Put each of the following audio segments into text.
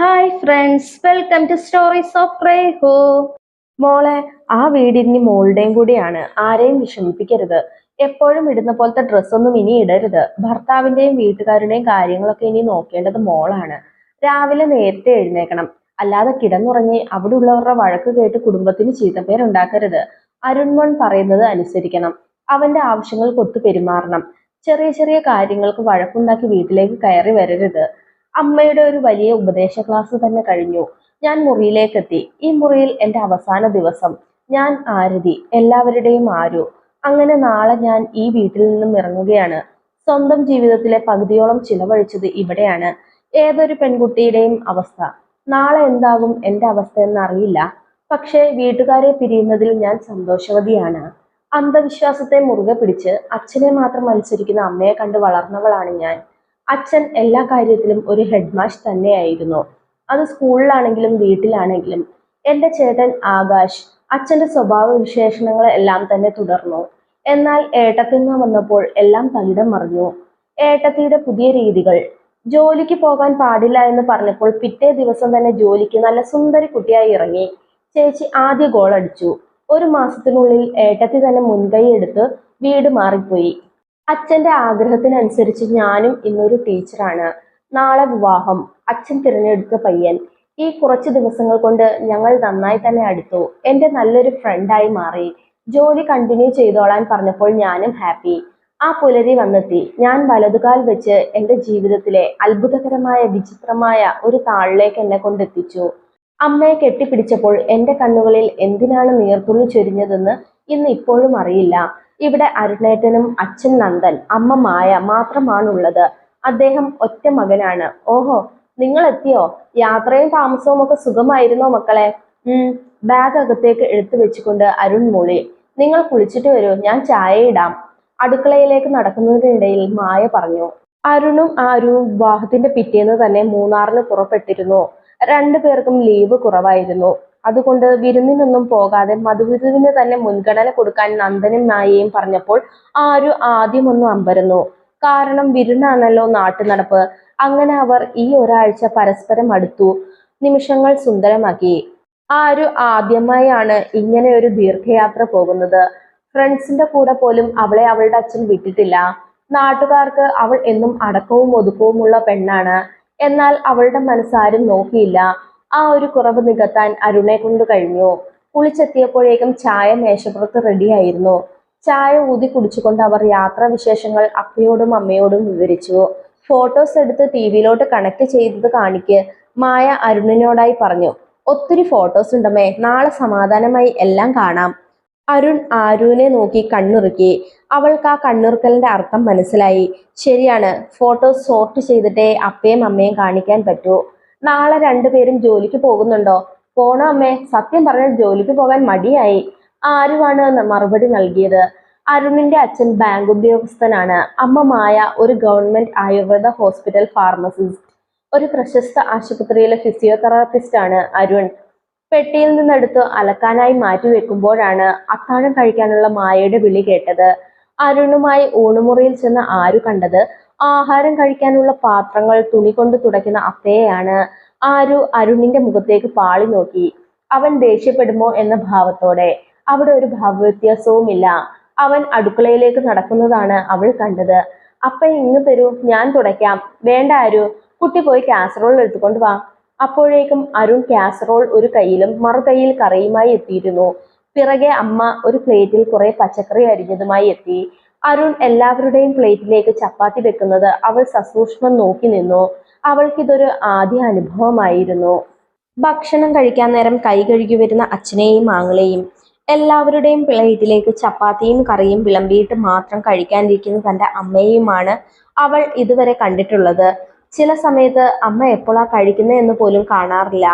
Hi friends welcome to stories of Reho മോളെ ആ വീടിന് മോളുടെയും കൂടിയാണ്. ആരെയും വിഷമിപ്പിക്കരുത്. എപ്പോഴും ഇടുന്ന പോലത്തെ ഡ്രസ്സൊന്നും ഇനി ഇടരുത്. ഭർത്താവിന്റെയും വീട്ടുകാരുടെയും കാര്യങ്ങളൊക്കെ ഇനി നോക്കേണ്ടത് മോളാണ്. രാവിലെ നേരത്തെ എഴുന്നേക്കണം. അല്ലാതെ കിടന്നുറങ്ങി അവിടെ ഉള്ളവരുടെ വഴക്ക് കേട്ട് കുടുംബത്തിന് ചീത്തപ്പേരുണ്ടാക്കരുത്. അരുൺമോൻ പറയുന്നത് അനുസരിക്കണം. അവന്റെ ആവശ്യങ്ങൾക്ക് ഒത്തു പെരുമാറണം ചെറിയ ചെറിയ കാര്യങ്ങൾക്ക് വഴക്കുണ്ടാക്കി വീട്ടിലേക്ക് കയറി വരരുത്. അമ്മയുടെ ഒരു വലിയ ഉപദേശ ക്ലാസ് തന്നെ കഴിഞ്ഞു. ഞാൻ മുറിയിലേക്കെത്തി. ഈ മുറിയിൽ എന്റെ അവസാന ദിവസം. ഞാൻ ആരതി എല്ലാവരുടെയും ആരു. അങ്ങനെ നാളെ ഞാൻ ഈ വീട്ടിൽ നിന്നും ഇറങ്ങുകയാണ്. സ്വന്തം ജീവിതത്തിലെ പകുതിയോളം ചിലവഴിച്ചത് ഇവിടെയാണ്. ഏതൊരു പെൺകുട്ടിയുടെയും അവസ്ഥ. നാളെ എന്താകും എന്റെ അവസ്ഥ എന്നറിയില്ല. പക്ഷേ വീട്ടുകാരെ പിരിയുന്നതിൽ ഞാൻ സന്തോഷവതിയാണ്. അന്ധവിശ്വാസത്തെ മുറുകെ പിടിച്ച് അച്ഛനെ മാത്രം മത്സരിക്കുന്ന അമ്മയെ കണ്ട് വളർന്നവളാണ് ഞാൻ. അച്ഛൻ എല്ലാ കാര്യത്തിലും ഒരു ഹെഡ് മാഷ് തന്നെയായിരുന്നു. അത് സ്കൂളിലാണെങ്കിലും വീട്ടിലാണെങ്കിലും എന്റെ ചേട്ടൻ ആകാശ് അച്ഛന്റെ സ്വഭാവ വിശേഷണങ്ങൾ എല്ലാം തന്നെ തുടർന്നു. എന്നാൽ ഏട്ടത്തിന്ന് വന്നപ്പോൾ എല്ലാം തകിടം മറിഞ്ഞു. ഏട്ടത്തിയുടെ പുതിയ രീതികൾ ജോലിക്ക് പോകാൻ പാടില്ല എന്ന് പറഞ്ഞപ്പോൾ പിറ്റേ ദിവസം തന്നെ ജോലിക്ക് നല്ല സുന്ദരി കുട്ടിയായി ഇറങ്ങി. ചേച്ചി ആദ്യ ഗോൾ അടിച്ചു. ഒരു മാസത്തിനുള്ളിൽ ഏട്ടത്തി തന്നെ മുൻകൈ എടുത്ത് വീട് മാറിപ്പോയി. അച്ഛന്റെ ആഗ്രഹത്തിനനുസരിച്ച് ഞാനും ഇന്നൊരു ടീച്ചറാണ്. നാളെ വിവാഹം. അച്ഛൻ തിരഞ്ഞെടുത്ത പയ്യൻ. ഈ കുറച്ച് ദിവസങ്ങൾ കൊണ്ട് ഞങ്ങൾ നന്നായി തന്നെ അടുത്തു. എന്റെ നല്ലൊരു ഫ്രണ്ടായി മാറി. ജോലി കണ്ടിന്യൂ ചെയ്തോളാൻ പറഞ്ഞപ്പോൾ ഞാനും ഹാപ്പി ആ പുലരി വന്നെത്തി. ഞാൻ വലതുകാൽ വെച്ച് എന്റെ ജീവിതത്തിലെ അത്ഭുതകരമായ വിചിത്രമായ ഒരു താളിലേക്ക് എന്നെ കൊണ്ടെത്തിച്ചു. അമ്മയെ കെട്ടിപ്പിടിച്ചപ്പോൾ എന്റെ കണ്ണുകളിൽ എന്തിനാണ് നീർത്തുള്ളി ചൊരിഞ്ഞതെന്ന് ഇന്ന് ഇപ്പോഴും അറിയില്ല. ഇവിടെ അരുണേട്ടനും അച്ഛൻ നന്ദൻ അമ്മ മായ മാത്രമാണുള്ളത്. അദ്ദേഹം ഒറ്റ മകനാണ്. ഓഹോ നിങ്ങൾ എത്തിയോ യാത്രയും താമസവും ഒക്കെ സുഖമായിരുന്നോ മക്കളെ? ഉം ബാഗ് അകത്തേക്ക് എടുത്തു വെച്ചുകൊണ്ട് അരുൺ മൂളി നിങ്ങൾ കുളിച്ചിട്ട് വരൂ ഞാൻ ചായ ഇടാം. അടുക്കളയിലേക്ക് നടക്കുന്നതിനിടയിൽ മായ പറഞ്ഞു അരുണും ആരുവും വിവാഹത്തിന്റെ പിറ്റേന്ന് തന്നെ മൂന്നാറിന് പുറപ്പെട്ടിരുന്നു. രണ്ടു പേർക്കും ലീവ് കുറവായിരുന്നു. അതുകൊണ്ട് വിരുന്നിനൊന്നും പോകാതെ മധുവിധുവിന് തന്നെ മുൻഗണന കൊടുക്കാൻ നന്ദനും നായയും പറഞ്ഞപ്പോൾ ആരു ആദ്യമൊന്നും അമ്പരന്നു. കാരണം വിരുന്നാണല്ലോ നാട്ടു നടപ്പ് അങ്ങനെ അവർ ഈ ഒരാഴ്ച പരസ്പരം അടുത്തു. നിമിഷങ്ങൾ സുന്ദരമാക്കി. ആരു ആദ്യമായാണ് ഇങ്ങനെ ഒരു ദീർഘയാത്ര പോകുന്നത്. ഫ്രണ്ട്സിന്റെ കൂടെ പോലും അവളെ അവളുടെ അച്ഛൻ വിട്ടിട്ടില്ല. നാട്ടുകാർക്ക് അവൾ എന്നും അടക്കവും ഒതുക്കവുമുള്ള പെണ്ണാണ്. എന്നാൽ അവളുടെ മനസ്സാരും നോക്കിയില്ല. ആ ഒരു കുറവ് നികത്താൻ അരുണെ കൊണ്ട് കഴിഞ്ഞു. കുളിച്ചെത്തിയപ്പോഴേക്കും ചായ മേശപ്പുറത്ത് റെഡിയായിരുന്നു ചായ ഊതി കുടിച്ചുകൊണ്ട് അവർ യാത്രാവിശേഷങ്ങൾ അപ്പയോടും അമ്മയോടും വിവരിച്ചു. ഫോട്ടോസ് എടുത്ത് ടി വിയിലോട്ട് കണക്ട് ചെയ്തത് കാണിക്ക് മായ അരുണിനോടായി പറഞ്ഞു. ഒത്തിരി ഫോട്ടോസ് ഉണ്ടമ്മേ നാളെ സമാധാനമായി എല്ലാം കാണാം. അരുൺ ആരുവിനെ നോക്കി കണ്ണുറുക്കി. അവൾക്ക് ആ കണ്ണുറുക്കലിന്റെ അർത്ഥം മനസ്സിലായി. ശരിയാണ് ഫോട്ടോസ് സോർട്ട് ചെയ്തിട്ടേ അപ്പയും അമ്മയും കാണിക്കാൻ പറ്റൂ. നാളെ രണ്ടുപേരും ജോലിക്ക് പോകുന്നുണ്ടോ? പോണോ അമ്മേ? സത്യം പറഞ്ഞാൽ ജോലിക്ക് പോകാൻ മടിയായി. ആരുമാണ് മറുപടി നൽകിയത്? അരുണിന്റെ അച്ഛൻ ബാങ്ക് ഉദ്യോഗസ്ഥനാണ്. അമ്മ മായ ഒരു ഗവൺമെന്റ് ആയുർവേദ ഹോസ്പിറ്റൽ ഫാർമസിസ്റ്റ്. ഒരു പ്രശസ്ത ആശുപത്രിയിലെ ഫിസിയോതെറാപ്പിസ്റ്റ് ആണ് അരുൺ. പെട്ടിയിൽ നിന്നെടുത്ത് അലക്കാനായി മാറ്റി വെക്കുമ്പോഴാണ് അത്താഴം കഴിക്കാനുള്ള മായയുടെ വിളി കേട്ടത്. അരുണുമായി ഊണുമുറിയിൽ ചെന്ന് ആരു കണ്ടത്? ആഹാരം കഴിക്കാനുള്ള പാത്രങ്ങൾ തുണി കൊണ്ട് തുടയ്ക്കുന്ന അപ്പയെയാണ് ആരു അരുണിന്റെ മുഖത്തേക്ക് പാളി നോക്കി. അവൻ ദേഷ്യപ്പെടുമോ എന്ന ഭാവത്തോടെ. അവിടെ ഒരു ഭാവവ്യത്യാസവുമില്ല. അവൻ അടുക്കളയിലേക്ക് നടക്കുന്നതാണ് അവൾ കണ്ടത്. അപ്പ ഇങ്ങ് തരൂ ഞാൻ തുടയ്ക്കാം. വേണ്ട ആരു. കുട്ടി പോയി കാസറോൾ എടുത്തുകൊണ്ട് വാ. അപ്പോഴേക്കും അരുൺ കാസറോൾ ഒരു കയ്യിലും മറുകൈയിൽ കറിയുമായി എത്തിയിരുന്നു. പിറകെ അമ്മ ഒരു പ്ലേറ്റിൽ കുറെ പച്ചക്കറി അരിഞ്ഞതുമായി എത്തി. അരുൺ എല്ലാവരുടെയും പ്ലേറ്റിലേക്ക് ചപ്പാത്തി വെക്കുന്നത് അവൾ സസൂക്ഷ്മം നോക്കി നിന്നു. അവൾക്കിതൊരു ആദ്യ അനുഭവമായിരുന്നു. ഭക്ഷണം കഴിക്കാൻ നേരം കൈ കഴുകി വരുന്ന അച്ഛനെയും ആങ്ങളെയും എല്ലാവരുടെയും പ്ലേറ്റിലേക്ക് ചപ്പാത്തിയും കറിയും വിളമ്പിയിട്ട് മാത്രം കഴിക്കാനിരിക്കുന്ന തന്റെ അമ്മയെയുമാണ് അവൾ ഇതുവരെ കണ്ടിട്ടുള്ളത്. ചില സമയത്ത് അമ്മ എപ്പോഴാ കഴിക്കുന്നത് എന്ന് പോലും കാണാറില്ല.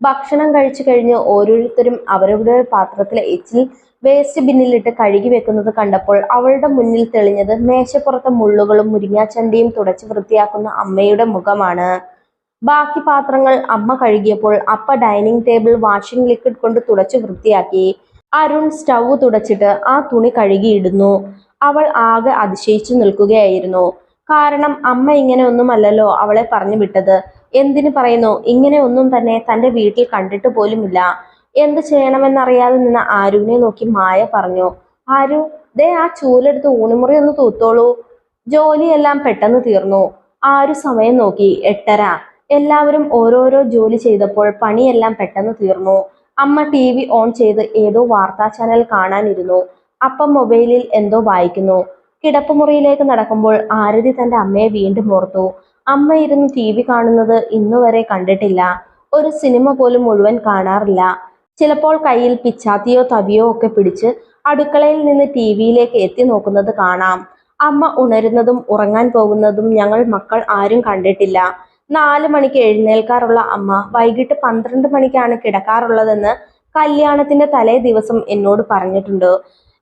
ഭക്ഷണം കഴിച്ചു കഴിഞ്ഞ് ഓരോരുത്തരും അവരവരുടെ പാത്രത്തിലെ എച്ചിൽ വേസ്റ്റ് ബിന്നിലിട്ട് കഴുകി വെക്കുന്നത് കണ്ടപ്പോൾ അവളുടെ മുന്നിൽ തെളിഞ്ഞത് മേശപ്പുറത്തെ മുള്ളുകളും മുരിങ്ങാച്ചണ്ടിയും തുടച്ച് വൃത്തിയാക്കുന്ന അമ്മയുടെ മുഖമാണ്. ബാക്കി പാത്രങ്ങൾ അമ്മ കഴുകിയപ്പോൾ അപ്പ ഡൈനിങ് ടേബിൾ വാഷിംഗ് ലിക്വിഡ് കൊണ്ട് തുടച്ച് വൃത്തിയാക്കി അരുൺ സ്റ്റൗ തുടച്ചിട്ട് ആ തുണി കഴുകിയിടുന്നു. അവൾ ആകെ അതിശയിച്ചു നിൽക്കുകയായിരുന്നു. കാരണം അമ്മ ഇങ്ങനെ ഒന്നുമല്ലല്ലോ അവളെ പറഞ്ഞു വിട്ടത്. എന്തിനു പറയുന്നു? ഇങ്ങനെ ഒന്നും തന്നെ തന്റെ വീട്ടിൽ കണ്ടിട്ട് പോലുമില്ല. എന്ത് ചെയ്യണമെന്നറിയാതെ നിന്ന ആരുവിനെ നോക്കി മായ പറഞ്ഞു ആരു ദേ ആ ചൂലെടുത്ത് ഊണുമുറി ഒന്ന് തൂത്തോളൂ. ജോലിയെല്ലാം പെട്ടെന്ന് തീർന്നു. ആരു സമയം നോക്കി എട്ടര. എല്ലാവരും ഓരോരോ ജോലി ചെയ്തപ്പോൾ പണിയെല്ലാം പെട്ടെന്ന് തീർന്നു. അമ്മ ടി വി ഓൺ ചെയ്ത് ഏതോ വാർത്താ ചാനൽ കാണാനിരുന്നു. അപ്പം മൊബൈലിൽ എന്തോ വായിക്കുന്നു. കിടപ്പുമുറിയിലേക്ക് നടക്കുമ്പോൾ ആരതി തന്റെ അമ്മയെ വീണ്ടും ഓർത്തു. അമ്മ ഇരുന്ന് ടി വി കാണുന്നത് ഇന്നുവരെ കണ്ടിട്ടില്ല. ഒരു സിനിമ പോലും മുഴുവൻ കാണാറില്ല. ചിലപ്പോൾ കയ്യിൽ പിച്ചാത്തിയോ തവിയോ ഒക്കെ പിടിച്ച് അടുക്കളയിൽ നിന്ന് ടി വിയിലേക്ക് എത്തി നോക്കുന്നത് കാണാം. അമ്മ ഉണരുന്നതും ഉറങ്ങാൻ പോകുന്നതും ഞങ്ങൾ മക്കൾ ആരും കണ്ടിട്ടില്ല. നാല് മണിക്ക് എഴുന്നേൽക്കാറുള്ള അമ്മ വൈകിട്ട് പന്ത്രണ്ട് മണിക്കാണ് കിടക്കാറുള്ളതെന്ന് കല്യാണത്തിന്റെ തലേ ദിവസം എന്നോട് പറഞ്ഞിട്ടുണ്ട്.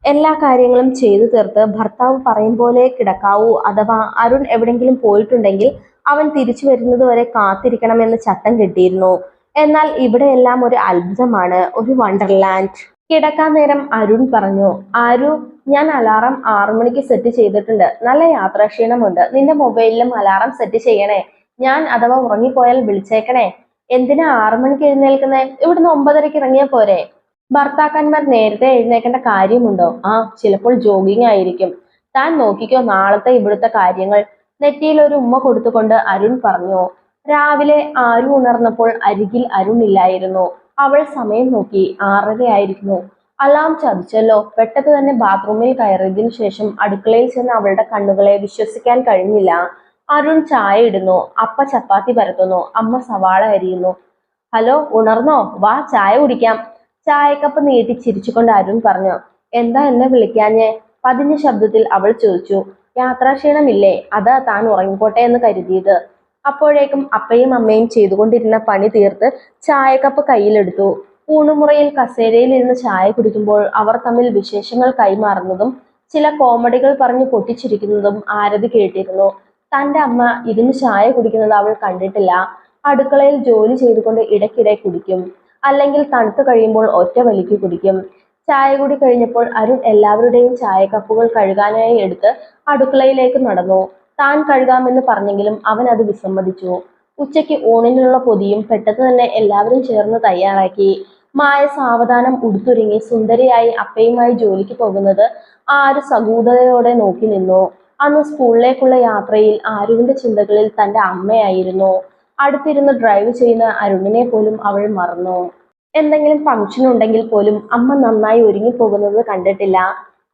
എല്ലാ കാര്യങ്ങളും ചെയ്തു തീർത്ത് ഭർത്താവ് പറയും പോലെ കിടക്കാവൂ അഥവാ അരുൺ എവിടെങ്കിലും പോയിട്ടുണ്ടെങ്കിൽ അവൻ തിരിച്ചു വരുന്നത് വരെ കാത്തിരിക്കണമെന്ന് ചട്ടം കെട്ടിയിരുന്നു. എന്നാൽ ഇവിടെയെല്ലാം ഒരു അത്ഭുതമാണ് ഒരു വണ്ടർലാൻഡ്. കിടക്കാൻ നേരം അരുൺ പറഞ്ഞു ആരു ഞാൻ അലാറം ആറു മണിക്ക് സെറ്റ് ചെയ്തിട്ടുണ്ട്. നല്ല യാത്രാക്ഷീണമുണ്ട്. നിന്റെ മൊബൈലിലും അലാറം സെറ്റ് ചെയ്യണേ. ഞാൻ അഥവാ ഉറങ്ങിപ്പോയാൽ വിളിച്ചേക്കണേ. എന്തിനാ ആറു മണിക്ക് എഴുന്നേൽക്കുന്നേ? ഇവിടുന്ന് ഒമ്പതരക്ക് ഇറങ്ങിയാൽ പോരെ. ഭർത്താക്കന്മാർ നേരത്തെ എഴുന്നേക്കേണ്ട കാര്യമുണ്ടോ? ആ ചിലപ്പോൾ ജോഗിങ് ആയിരിക്കും താൻ നോക്കിക്കോ നാളത്തെ ഇവിടുത്തെ കാര്യങ്ങൾ. നെറ്റിയിൽ ഒരു ഉമ്മ കൊടുത്തുകൊണ്ട് അരുൺ പറഞ്ഞു രാവിലെ ആരു ഉണർന്നപ്പോൾ അരികിൽ അരുൺ ഇല്ലായിരുന്നു. അവൾ സമയം നോക്കി ആറരയായിരുന്നു. അലാം ചതിച്ചല്ലോ. പെട്ടെന്ന് തന്നെ ബാത്റൂമിൽ കയറിയതിനു ശേഷം അടുക്കളയിൽ ചെന്ന് അവളുടെ കണ്ണുകളെ വിശ്വസിക്കാൻ കഴിഞ്ഞില്ല. അരുൺ ചായ ഇടുന്നു. അപ്പ ചപ്പാത്തി പരത്തുന്നു. അമ്മ സവാള അരിയുന്നു. ഹലോ ഉണർന്നോ? വാ ചായ കുടിക്കാം. ചായക്കപ്പ് നീട്ടി ചിരിച്ചുകൊണ്ട് അരുൺ പറഞ്ഞു. എന്താ എന്നെ വിളിക്കാഞ്ഞേ? പതിഞ്ഞ ശബ്ദത്തിൽ അവൾ ചോദിച്ചു. യാത്രാക്ഷീണമില്ലേ? അതാ താൻ ഉറങ്ങിക്കോട്ടെ എന്ന് കരുതിയത്. അപ്പോഴേക്കും അപ്പയും അമ്മയും ചെയ്തുകൊണ്ടിരുന്ന പണി തീർത്ത് ചായക്കപ്പ് കയ്യിലെടുത്തു. ഊണുമുറയിൽ കസേരയിൽ ഇരുന്ന് ചായ കുടിക്കുമ്പോൾ അവർ തമ്മിൽ വിശേഷങ്ങൾ കൈമാറുന്നതും ചില കോമഡികൾ പറഞ്ഞ് പൊട്ടിച്ചിരിക്കുന്നതും ആരതി കേട്ടിരുന്നു. തന്റെ അമ്മ ഇരുന്ന് ചായ കുടിക്കുന്നത് അവൾ കണ്ടിട്ടില്ല. അടുക്കളയിൽ ജോലി ചെയ്തുകൊണ്ട് ഇടയ്ക്കിടെ കുടിക്കും. അല്ലെങ്കിൽ തണുത്തു കഴിയുമ്പോൾ ഒറ്റ വലിക്ക് കുടിക്കും. ചായ കൂടി കഴിഞ്ഞപ്പോൾ അരുൺ എല്ലാവരുടെയും ചായക്കപ്പുകൾ കഴുകാനായി എടുത്ത് അടുക്കളയിലേക്ക് നടന്നു. താൻ കഴുകാമെന്ന് പറഞ്ഞെങ്കിലും അവൻ അത് വിസമ്മതിച്ചു. ഉച്ചയ്ക്ക് ഊണിനുള്ള പൊതിയും പെട്ടെന്ന് തന്നെ എല്ലാവരും ചേർന്ന് തയ്യാറാക്കി. മായ സാവധാനം ഉടുത്തൊരുങ്ങി സുന്ദരിയായി അപ്പയുമായി ജോലിക്ക് പോകുന്നത് ആര് സകൂതയോടെ നോക്കി നിന്നു. അന്ന് സ്കൂളിലേക്കുള്ള യാത്രയിൽ ആരുവിന്റെ ചിന്തകളിൽ തന്റെ അമ്മയായിരുന്നു. അടുത്തിരുന്ന് ഡ്രൈവ് ചെയ്യുന്ന അരുണിനെ പോലും അവൾ മറന്നു. എന്തെങ്കിലും ഫംഗ്ഷൻ ഉണ്ടെങ്കിൽ പോലും അമ്മ നന്നായി ഒരുങ്ങി പോകുന്നത് കണ്ടിട്ടില്ല.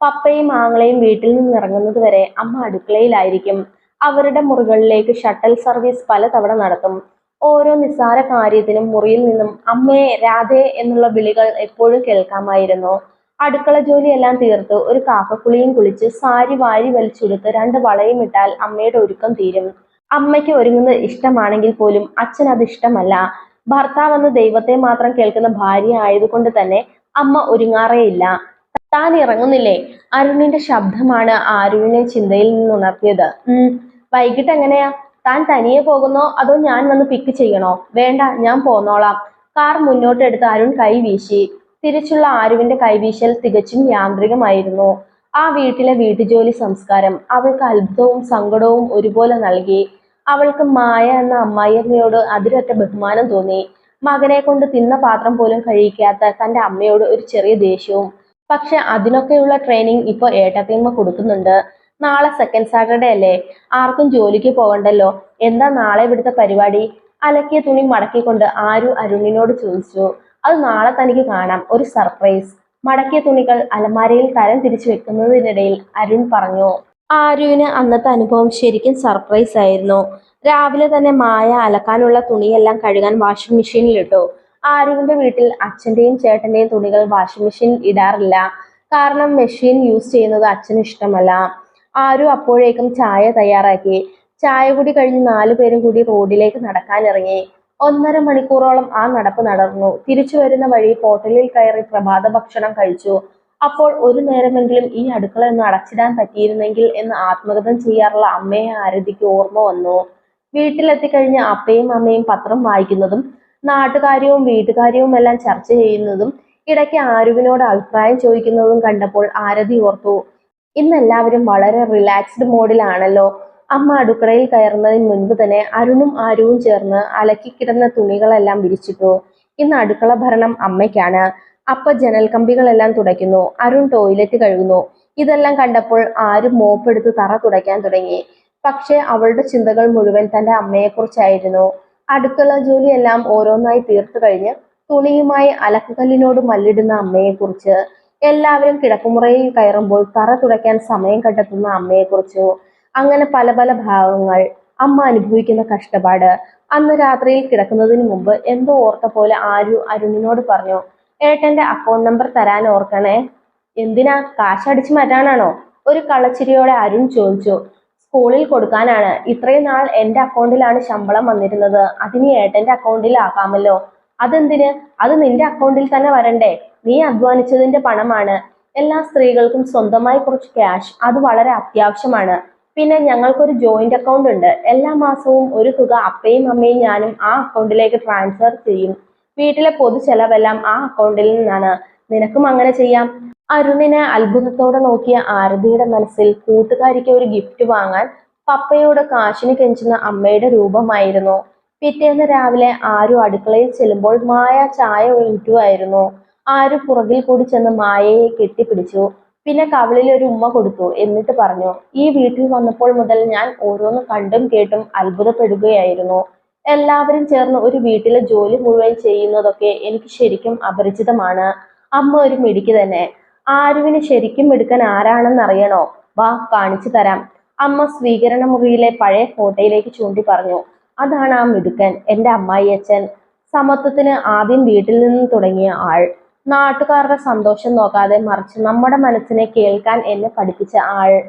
പപ്പയും ആങ്ങളെയും വീട്ടിൽ നിന്ന് ഇറങ്ങുന്നത് വരെ അമ്മ അടുക്കളയിലായിരിക്കും. അവരുടെ മുറികളിലേക്ക് ഷട്ടൽ സർവീസ് പലതവണ നടത്തും. ഓരോ നിസ്സാര കാര്യത്തിനും മുറിയിൽ നിന്നും അമ്മയെ രാധേ എന്നുള്ള വിളികൾ എപ്പോഴും കേൾക്കാമായിരുന്നു. അടുക്കള ജോലിയെല്ലാം തീർത്ത് ഒരു കാക്കക്കുളിയും കുളിച്ച് സാരി വാരി വലിച്ചെടുത്ത് രണ്ട് വളയും ഇട്ടാൽ അമ്മയുടെ ഒരുക്കം തീരും. അമ്മയ്ക്ക് ഒരുങ്ങുന്നത് ഇഷ്ടമാണെങ്കിൽ പോലും അച്ഛൻ അത് ഇഷ്ടമല്ല. ഭർത്താവ് എന്ന ദൈവത്തെ മാത്രം കേൾക്കുന്ന ഭാര്യ ആയതുകൊണ്ട് തന്നെ അമ്മ ഒരുങ്ങാറേയില്ല. താൻ ഇറങ്ങുന്നില്ലേ? അരുണിന്റെ ശബ്ദമാണ് ആരുവിനെ ചിന്തയിൽ നിന്ന് ഉണർത്തിയത് ഉം വൈകിട്ട് എങ്ങനെയാ? താൻ തനിയെ പോകുന്നോ? അതോ ഞാൻ വന്ന് പിക്ക് ചെയ്യണോ? വേണ്ട ഞാൻ പോന്നോളാം. കാർ മുന്നോട്ടെടുത്ത് അരുൺ കൈ വീശി. തിരിച്ചുള്ള ആരുവിന്റെ കൈവീശൽ തികച്ചും യാന്ത്രികമായിരുന്നു. ആ വീട്ടിലെ വീട്ടുജോലി സംസ്കാരം അവൾക്ക് അത്ഭുതവും സങ്കടവും ഒരുപോലെ നൽകി. അവൾക്ക് മായ എന്ന അമ്മായിയമ്മയോട് അതിരറ്റ ബഹുമാനം തോന്നി. മകനെ കൊണ്ട് തിന്ന പാത്രം പോലും കഴിക്കാത്ത തന്റെ അമ്മയോട് ഒരു ചെറിയ ദേഷ്യവും പക്ഷെ അതിനൊക്കെയുള്ള ട്രെയിനിങ് ഇപ്പോൾ ഏട്ടത്തിയമ്മ കൊടുക്കുന്നുണ്ട്. നാളെ സെക്കൻഡ് സാറ്റർഡേ അല്ലേ? ആർക്കും ജോലിക്ക് പോകണ്ടല്ലോ. എന്താ നാളെ ഇവിടുത്തെ പരിപാടി? അലക്കിയ തുണി മടക്കിക്കൊണ്ട് ആരു അരുണിനോട് ചോദിച്ചു. അത് നാളെ തനിക്ക് കാണാം. ഒരു സർപ്രൈസ് മടക്കിയ തുണികൾ അലമാരയിൽ തരം തിരിച്ചു വെക്കുന്നതിനിടയിൽ അരുൺ പറഞ്ഞു. ആരുവിന് അന്നത്തെ അനുഭവം ശരിക്കും സർപ്രൈസ് ആയിരുന്നു. രാവിലെ തന്നെ മായ അലക്കാനുള്ള തുണിയെല്ലാം കഴുകാൻ വാഷിംഗ് മെഷീനിലിട്ടു ആരുവിന്റെ വീട്ടിൽ അച്ഛന്റെയും ചേട്ടന്റെയും തുണികൾ വാഷിംഗ് മെഷീൻ ഇടാറില്ല. കാരണം മെഷീൻ യൂസ് ചെയ്യുന്നത് അച്ഛന് ഇഷ്ടമല്ല. ആരും അപ്പോഴേക്കും ചായ തയ്യാറാക്കി. ചായ കൂടി കഴിഞ്ഞ് നാലു പേരും കൂടി റോഡിലേക്ക് നടക്കാനിറങ്ങി ഒന്നര മണിക്കൂറോളം ആ നടപ്പ് നടന്നു. തിരിച്ചു വരുന്ന വഴി ഹോട്ടലിൽ കയറി പ്രഭാത ഭക്ഷണം കഴിച്ചു. അപ്പോൾ ഒരു നേരമെങ്കിലും ഈ അടുക്കള ഒന്ന് അടച്ചിടാൻ പറ്റിയിരുന്നെങ്കിൽ എന്ന് ആത്മഗതം ചെയ്യാറുള്ള അമ്മയെ ആരതിക്ക് ഓർമ്മ വന്നു. വീട്ടിലെത്തിക്കഴിഞ്ഞ് അപ്പയും അമ്മയും പത്രം വായിക്കുന്നതും നാട്ടുകാര്യവും വീട്ടുകാര്യവും എല്ലാം ചർച്ച ചെയ്യുന്നതും ഇടയ്ക്ക് ആരുവിനോട് അഭിപ്രായം ചോദിക്കുന്നതും കണ്ടപ്പോൾ ആരതി ഓർത്തു ഇന്ന് എല്ലാവരും വളരെ റിലാക്സ്ഡ് മോഡിലാണല്ലോ അമ്മ അടുക്കളയിൽ കയറുന്നതിന് മുൻപ് തന്നെ അരുണും ആരുവും ചേർന്ന് അലക്കിക്കിടന്ന തുണികളെല്ലാം വിരിച്ചിട്ടു. ഇന്ന് അടുക്കള ഭരണം അമ്മയ്ക്കാണ്. അപ്പ ജനൽ കമ്പികളെല്ലാം തുടയ്ക്കുന്നു. അരുൺ ടോയ്ലറ്റ് കഴുകുന്നു. ഇതെല്ലാം കണ്ടപ്പോൾ ആരും മോപ്പെടുത്ത് തറ തുടയ്ക്കാൻ തുടങ്ങി. പക്ഷെ അവളുടെ ചിന്തകൾ മുഴുവൻ തന്റെ അമ്മയെക്കുറിച്ചായിരുന്നു. അടുക്കള ജോലിയെല്ലാം ഓരോന്നായി തീർത്തു കഴിഞ്ഞ് തുണിയുമായി അലക്കുകല്ലിനോട് മല്ലിടുന്ന അമ്മയെക്കുറിച്ച് എല്ലാവരും കിടപ്പുമുറയിൽ കയറുമ്പോൾ തറ തുടയ്ക്കാൻ സമയം കണ്ടെത്തുന്ന അമ്മയെക്കുറിച്ചോ അങ്ങനെ പല പല ഭാവങ്ങൾ അമ്മ അനുഭവിക്കുന്ന കഷ്ടപ്പാട്. അന്ന് രാത്രിയിൽ കിടക്കുന്നതിന് മുമ്പ് എന്തോ ഓർത്ത പോലെ ആരു അരുണിനോട് പറഞ്ഞു ഏട്ടന്റെ അക്കൗണ്ട് നമ്പർ തരാൻ ഓർക്കണേ. എന്തിനാ? കാശടിച്ചു മാറ്റാനാണോ? ഒരു കളച്ചിരിയോടെ അരുൺ ചോദിച്ചു സ്കൂളിൽ കൊടുക്കാനാണ്. ഇത്രയും നാൾ എന്റെ അക്കൗണ്ടിലാണ് ശമ്പളം വന്നിരുന്നത്. അതിനി ഏട്ടന്റെ അക്കൗണ്ടിലാക്കാമല്ലോ. അതെന്തിന്? അത് നിന്റെ അക്കൗണ്ടിൽ തന്നെ വരണ്ടേ. നീ അധ്വാനിച്ചതിന്റെ പണമാണ്. എല്ലാ സ്ത്രീകൾക്കും സ്വന്തമായി കുറച്ച് ക്യാഷ് അത് വളരെ അത്യാവശ്യമാണ്. പിന്നെ ഞങ്ങൾക്കൊരു ജോയിന്റ് അക്കൗണ്ട് ഉണ്ട്. എല്ലാ മാസവും ഒരു തുക അപ്പയും അമ്മയും ഞാനും ആ അക്കൗണ്ടിലേക്ക് ട്രാൻസ്ഫർ ചെയ്യും. വീട്ടിലെ പൊതു ചെലവെല്ലാം ആ അക്കൗണ്ടിൽ നിന്നാണ്. നിനക്കും അങ്ങനെ ചെയ്യാം. അരുണിനെ അത്ഭുതത്തോടെ നോക്കിയ ആരതിയുടെ മനസ്സിൽ കൂട്ടുകാരിക്ക് ഒരു ഗിഫ്റ്റ് വാങ്ങാൻ പപ്പയോട് കാശിന് കെഞ്ചുന്ന അമ്മയുടെ രൂപമായിരുന്നു. പിറ്റേന്ന് രാവിലെ ആരു അടുക്കളയിൽ ചെല്ലുമ്പോൾ മായ ചായ ഒഴിക്കുമായിരുന്നു ആരു പുറകിൽ കൂടി ചെന്ന് മായയെ കെട്ടിപ്പിടിച്ചു. പിന്നെ കവളിൽ ഒരു ഉമ്മ കൊടുത്തു. എന്നിട്ട് പറഞ്ഞു ഈ വീട്ടിൽ വന്നപ്പോൾ മുതൽ ഞാൻ ഓരോന്ന് കണ്ടും കേട്ടും അത്ഭുതപ്പെടുകയായിരുന്നു. എല്ലാവരും ചേർന്ന് ഒരു വീട്ടിലെ ജോലി മുഴുവൻ ചെയ്യുന്നതൊക്കെ എനിക്ക് ശരിക്കും അപരിചിതമാണ്. അമ്മ ഒരു മിടിക്ക് തന്നെ. ആരുവിന് ശരിക്കും എടുക്കാൻ ആരാണെന്ന് അറിയണോ വാ കാണിച്ചു തരാം. അമ്മ സ്വീകരണ മുറിയിലെ പഴയ ഫോട്ടോയിലേക്ക് ചൂണ്ടി പറഞ്ഞു. അതാണ് ആ മിടുക്കൻ എന്റെ അമ്മായി അച്ഛൻ. സമത്വത്തിന് ആദ്യം വീട്ടിൽ നിന്ന് തുടങ്ങിയ ആൾ. നാട്ടുകാരുടെ സന്തോഷം നോക്കാതെ മറിച്ച് നമ്മുടെ മനസ്സിനെ കേൾക്കാൻ എന്നെ പഠിപ്പിച്ച ആൾ.